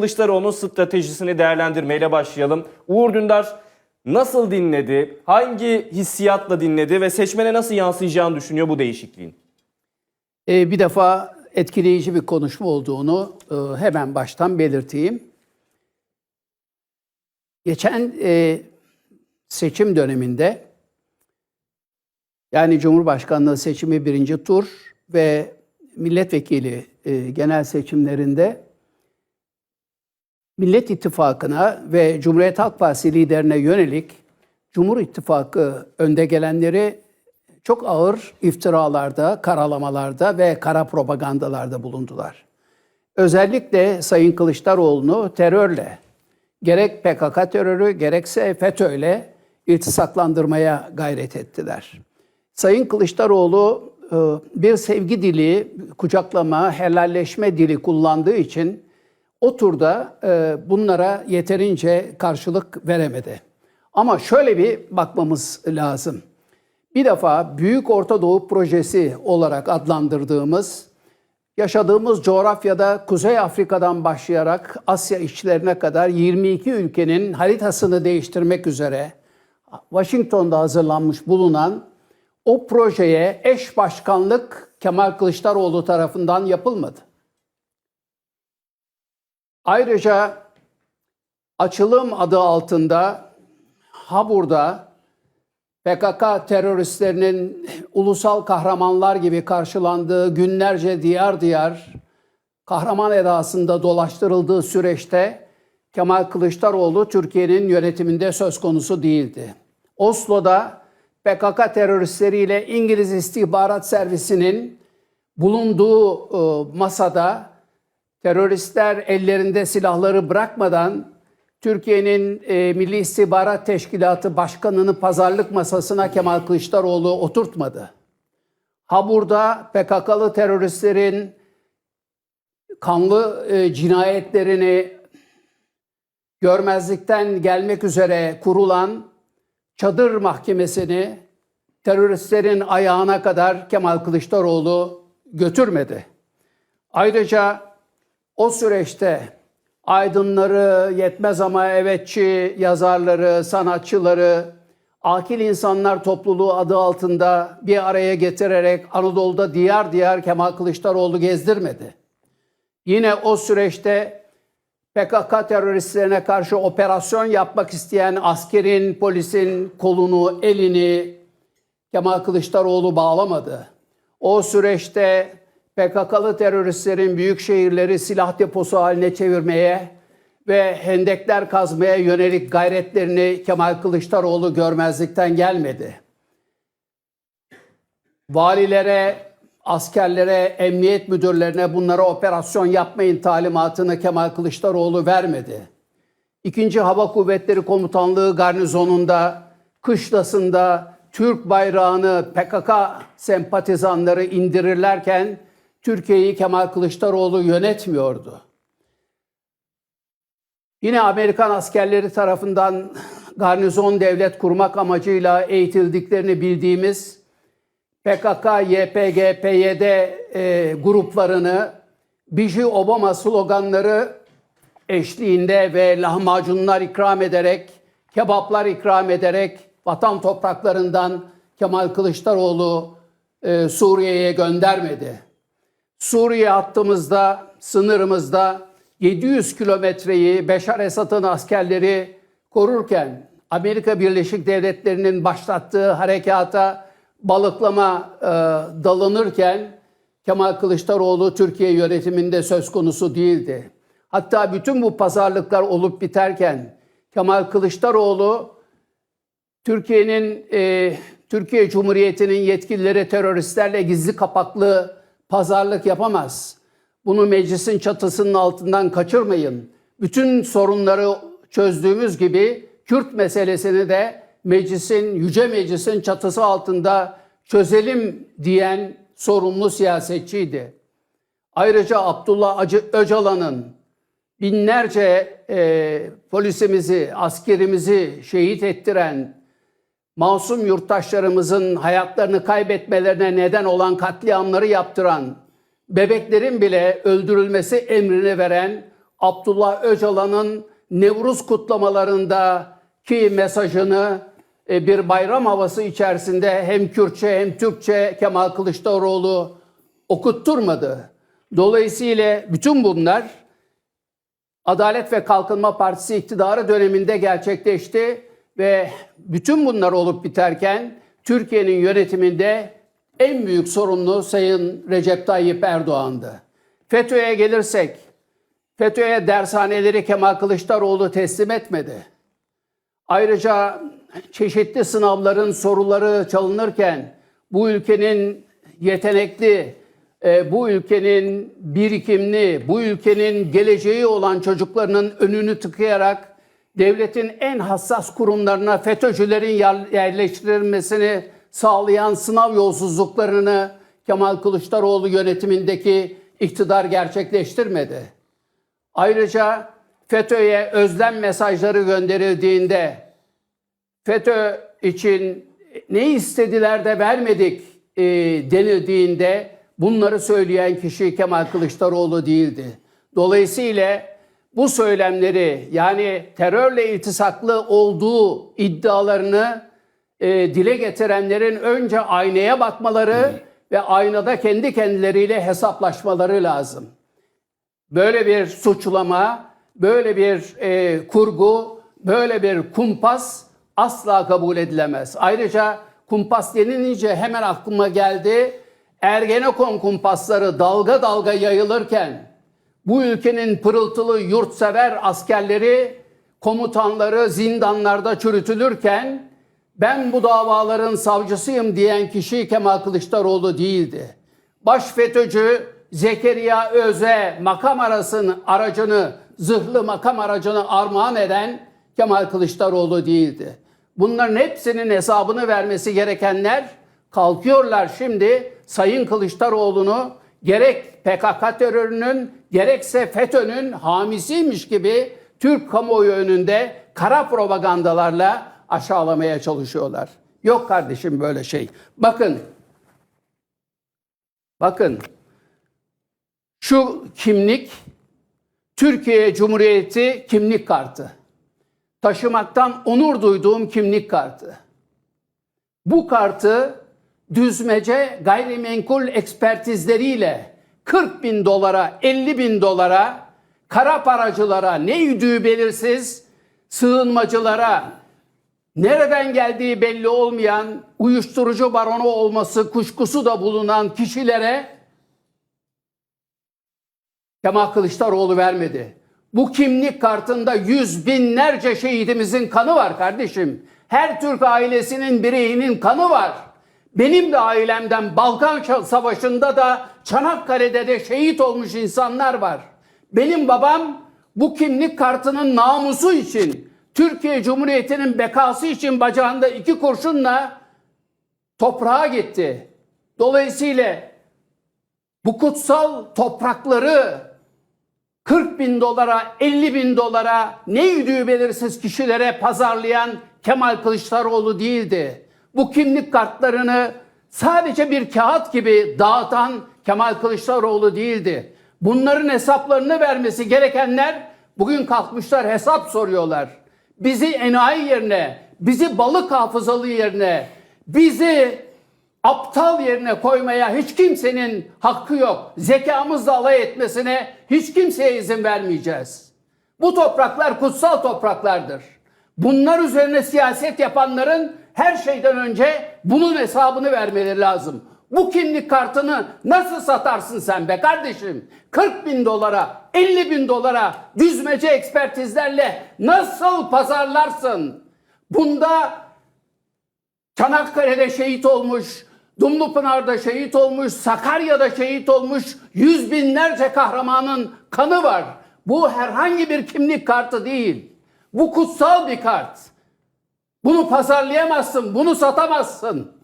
Kılıçdaroğlu'nun stratejisini değerlendirmeyle başlayalım. Uğur Dündar nasıl dinledi, hangi hissiyatla dinledi ve seçmene nasıl yansıyacağını düşünüyor bu değişikliğin? Ee, bir defa etkileyici bir konuşma olduğunu e, hemen baştan belirteyim. Geçen e, seçim döneminde yani Cumhurbaşkanlığı seçimi birinci tur ve milletvekili e, genel seçimlerinde Millet İttifakı'na ve Cumhuriyet Halk Partisi liderine yönelik Cumhur İttifakı önde gelenleri çok ağır iftiralarda, karalamalarda ve kara propagandalarda bulundular. Özellikle Sayın Kılıçdaroğlu'nu terörle, gerek PKK terörü gerekse FETÖ'yle iltisaklandırmaya gayret ettiler. Sayın Kılıçdaroğlu e, bir sevgi dili, kucaklama, helalleşme dili kullandığı için o turda e, bunlara yeterince karşılık veremedi. Ama şöyle bir bakmamız lazım. Bir defa Büyük Orta Doğu Projesi olarak adlandırdığımız, yaşadığımız coğrafyada Kuzey Afrika'dan başlayarak Asya işçilerine kadar 22 ülkenin haritasını değiştirmek üzere Washington'da hazırlanmış bulunan o projeye eş başkanlık Kemal Kılıçdaroğlu tarafından yapılmadı. Ayrıca açılım adı altında Habur'da PKK teröristlerinin ulusal kahramanlar gibi karşılandığı günlerce diyar diyar kahraman edasında dolaştırıldığı süreçte Kemal Kılıçdaroğlu Türkiye'nin yönetiminde söz konusu değildi. Oslo'da PKK teröristleriyle İngiliz istihbarat servisinin bulunduğu e, masada teröristler ellerinde silahları bırakmadan Türkiye'nin e, Milli İstihbarat Teşkilatı Başkanı'nı pazarlık masasına Kemal Kılıçdaroğlu oturtmadı. Habur'da PKK'lı teröristlerin kanlı e, cinayetlerini görmezlikten gelmek üzere kurulan çadır mahkemesini teröristlerin ayağına kadar Kemal Kılıçdaroğlu götürmedi. Ayrıca o süreçte aydınları, yetmez ama evetçi yazarları, sanatçıları, akil insanlar topluluğu adı altında bir araya getirerek Anadolu'da diyar diyar Kemal Kılıçdaroğlu gezdirmedi. Yine o süreçte PKK teröristlerine karşı operasyon yapmak isteyen askerin, polisin kolunu, elini Kemal Kılıçdaroğlu bağlamadı. O süreçte PKK'lı teröristlerin büyük şehirleri silah deposu haline çevirmeye ve hendekler kazmaya yönelik gayretlerini Kemal Kılıçdaroğlu görmezlikten gelmedi. Valilere, askerlere, emniyet müdürlerine bunlara operasyon yapmayın talimatını Kemal Kılıçdaroğlu vermedi. İkinci Hava Kuvvetleri Komutanlığı garnizonunda, kışlasında Türk bayrağını PKK sempatizanları indirirlerken Türkiye'yi Kemal Kılıçdaroğlu yönetmiyordu. Yine Amerikan askerleri tarafından garnizon devlet kurmak amacıyla eğitildiklerini bildiğimiz PKK, YPG, PYD e, gruplarını Biji Obama sloganları eşliğinde ve lahmacunlar ikram ederek, kebaplar ikram ederek vatan topraklarından Kemal Kılıçdaroğlu e, Suriye'ye göndermedi. Suriye hattımızda, sınırımızda 700 kilometreyi Beşar Esad'ın askerleri korurken Amerika Birleşik Devletleri'nin başlattığı harekata balıklama e, dalınırken Kemal Kılıçdaroğlu Türkiye yönetiminde söz konusu değildi. Hatta bütün bu pazarlıklar olup biterken Kemal Kılıçdaroğlu Türkiye'nin e, Türkiye Cumhuriyeti'nin yetkilileri teröristlerle gizli kapaklı pazarlık yapamaz. Bunu meclisin çatısının altından kaçırmayın. Bütün sorunları çözdüğümüz gibi Kürt meselesini de meclisin, yüce meclisin çatısı altında çözelim diyen sorumlu siyasetçiydi. Ayrıca Abdullah Acı Öcalan'ın binlerce e, polisimizi, askerimizi şehit ettiren masum yurttaşlarımızın hayatlarını kaybetmelerine neden olan katliamları yaptıran, bebeklerin bile öldürülmesi emrini veren Abdullah Öcalan'ın Nevruz kutlamalarındaki mesajını e, bir bayram havası içerisinde hem Kürtçe hem Türkçe Kemal Kılıçdaroğlu okutturmadı. Dolayısıyla bütün bunlar Adalet ve Kalkınma Partisi iktidarı döneminde gerçekleşti ve bütün bunlar olup biterken Türkiye'nin yönetiminde en büyük sorumlu Sayın Recep Tayyip Erdoğan'dı. FETÖ'ye gelirsek, FETÖ'ye dershaneleri Kemal Kılıçdaroğlu teslim etmedi. Ayrıca çeşitli sınavların soruları çalınırken bu ülkenin yetenekli, e, bu ülkenin birikimli, bu ülkenin geleceği olan çocuklarının önünü tıkayarak devletin en hassas kurumlarına FETÖ'cülerin yer- yerleştirilmesini sağlayan sınav yolsuzluklarını Kemal Kılıçdaroğlu yönetimindeki iktidar gerçekleştirmedi. Ayrıca FETÖ'ye özlem mesajları gönderildiğinde FETÖ için ne istediler de vermedik e, denildiğinde bunları söyleyen kişi Kemal Kılıçdaroğlu değildi. Dolayısıyla bu söylemleri yani terörle iltisaklı olduğu iddialarını e, dile getirenlerin önce aynaya bakmaları ve aynada kendi kendileriyle hesaplaşmaları lazım böyle bir suçlama, böyle bir e, kurgu, böyle bir kumpas asla kabul edilemez. Ayrıca kumpas denilince hemen aklıma geldi. Ergenekon kumpasları dalga dalga yayılırken bu ülkenin pırıltılı yurtsever askerleri, komutanları zindanlarda çürütülürken ben bu davaların savcısıyım diyen kişi Kemal Kılıçdaroğlu değildi. Baş FETÖ'cü Zekeriya Öz'e makam arasını, aracını, zırhlı makam aracını armağan eden Kemal Kılıçdaroğlu değildi. Bunların hepsinin hesabını vermesi gerekenler kalkıyorlar şimdi Sayın Kılıçdaroğlu'nu gerek PKK terörünün gerekse FETÖ'nün hamisiymiş gibi Türk kamuoyu önünde kara propagandalarla aşağılamaya çalışıyorlar. Yok kardeşim böyle şey. Bakın Bakın şu kimlik Türkiye Cumhuriyeti kimlik kartı. Taşımaktan onur duyduğum kimlik kartı. Bu kartı düzmece gayrimenkul ekspertizleriyle 40 bin dolara 50 bin dolara kara paracılara ne yüdüğü belirsiz sığınmacılara nereden geldiği belli olmayan uyuşturucu baronu olması kuşkusu da bulunan kişilere Kemal Kılıçdaroğlu vermedi. Bu kimlik kartında yüz binlerce şehidimizin kanı var kardeşim. Her Türk ailesinin bireyinin kanı var. Benim de ailemden Balkan Savaşı'nda da Çanakkale'de de şehit olmuş insanlar var. Benim babam bu kimlik kartının namusu için, Türkiye Cumhuriyeti'nin bekası için bacağında iki kurşunla toprağa gitti. Dolayısıyla bu kutsal toprakları 40 bin dolara, 50 bin dolara ne yüdüğü belirsiz kişilere pazarlayan Kemal Kılıçdaroğlu değildi. Bu kimlik kartlarını sadece bir kağıt gibi dağıtan Kemal Kılıçdaroğlu değildi. Bunların hesaplarını vermesi gerekenler bugün kalkmışlar hesap soruyorlar. Bizi enayi yerine, bizi balık hafızalı yerine, bizi aptal yerine koymaya hiç kimsenin hakkı yok. Zekamızla alay etmesine hiç kimseye izin vermeyeceğiz. Bu topraklar kutsal topraklardır. Bunlar üzerine siyaset yapanların her şeyden önce bunun hesabını vermeleri lazım. Bu kimlik kartını nasıl satarsın sen be kardeşim? 40 bin dolara, 50 bin dolara düzmece ekspertizlerle nasıl pazarlarsın? Bunda Çanakkale'de şehit olmuş, Dumlupınar'da şehit olmuş, Sakarya'da şehit olmuş yüz binlerce kahramanın kanı var. Bu herhangi bir kimlik kartı değil. Bu kutsal bir kart. Bunu pazarlayamazsın, bunu satamazsın.